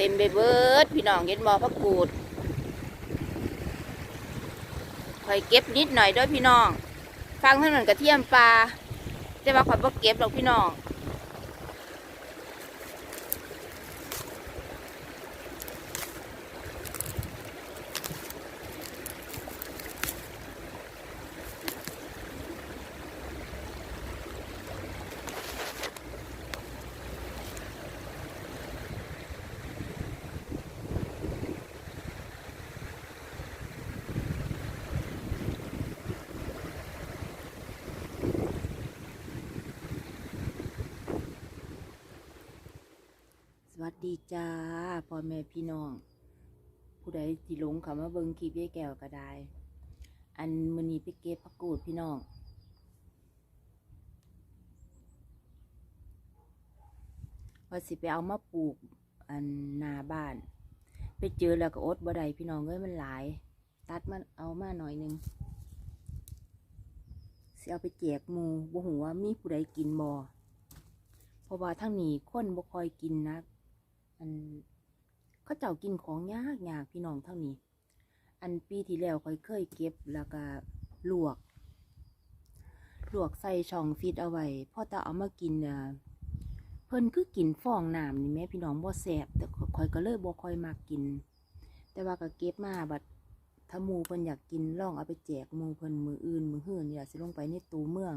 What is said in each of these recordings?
เต็มไปเบิดพี่น้องเห็นบอพักกูดคอยเก็บนิดหน่อยด้วยพี่น้อง ฟังท่านนกระเทียมปลาแต่ว่าคอยบ่เก็บหรอกพี่น้อง ส วัสดีจ้าพ่อแม่พี่น้อง ผู้ใดที่หลงเขามาเบิ่งคลิปยายแก้วก็ได้ อันมือนี้ไปเก็บผักกูดพี่น้อง ว่าสิไปเอามาปลูกอันนาบ้าน ไปเจอแล้วก็อดบ่ได้พี่น้องเอ้ยมันหลาย ตัดมันเอามาหน่อยหนึงสิเอาไปแจกมูบ่หูว่ามีผู้ใดกินบ่เพราะว่าทั้งนี้คนบ่คอยกินนะ อันเขาเจ้ากินของยากยากพี่น้องทั้งนี้ อันปีที่แล้วค่อยเคยเก็บแล้วก็ลวก ลวกใส่ช่องฟิตเอาไว้พอจะเอามากินเนี่ยเพิ่นคือกินฟองน้ำนี่แม่พี่น้องบ่แสบแต่ค่อยก็เลยบ่ค่อยมักกิน แต่ว่าก็เก็บมาบัดถ้ามูเพิ่นอยากกินลองเอาไปแจกมูเพิ่นมืออื่นมือหื่นอย่าสิลงไปในตู้เมือง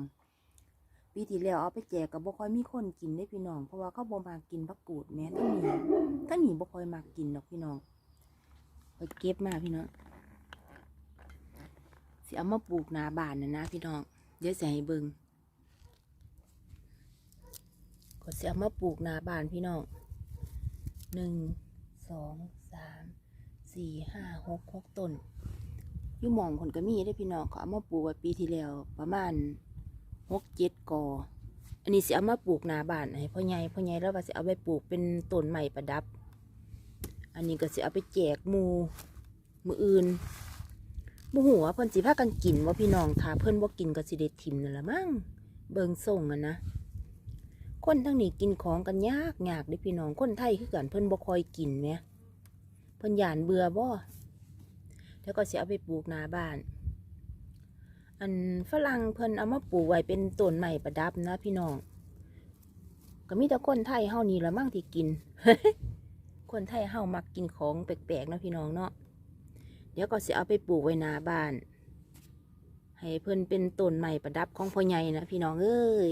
ปีที่แล้วเอาไปแจกก็บ่ค่อยมีคนกินได้พี่น้อง เพราะว่าเขาบ่มากินผักกูดแม่ทั้งนี้ทั้งนี้บ่ค่อยมากินดอกพี่น้องไปเก็บมาพี่น้องสิเอามาปลูกนาบานนะนะพี่น้อง เดี๋ยวสิให้เบิ่งก็สิเอามาปลูกนาบานพี่น้องหนึ่งสองสามสี่ห้าหกหกต้นยู่มองผลก็มีได้พี่น้องเขาเอามาปลูกไว้ปีที่แล้วประมาณ หกเจ็ดกอ อันนี้สิเอามาปลูกนาบ้านให้พ่อใหญ่พ่อใหญ่แล้วว่าสิเอาไปปลูกเป็นต้นใหม่ประดับ อันนี้ก็สิเอาไปแจกมูมืออื่นบ่หัวเพิ่นสิพากันกินว่าพี่น้องถ้าเพิ่นบ่กินก็สิได้ทิมนั่นละมั้งเบิ่งส่งอะนะคนทั้งนี้กินของกันยากยากเด้พี่น้องคนไทยคือกันเพิ่นบ่คอยกินแหมเพิ่นย่านเบื่อบ่แล้วก็สิเอาไปปลูกนาบ้าน อันฝรั่งเพิ่นเอามาปลูกไว้เป็นต้นใหม่ประดับนะพี่น้อง ก็มีแต่คนไทยเฮานี่ละมั่งที่กิน คนไทยเฮามักกินของแปลกๆนะพี่น้องเนาะ เดี๋ยวก็สิเอาไปปลูกไว้หน้าบ้าน ให้เพิ่นเป็นต้นใหม่ประดับของพ่อใหญ่นะพี่น้องเอ้ย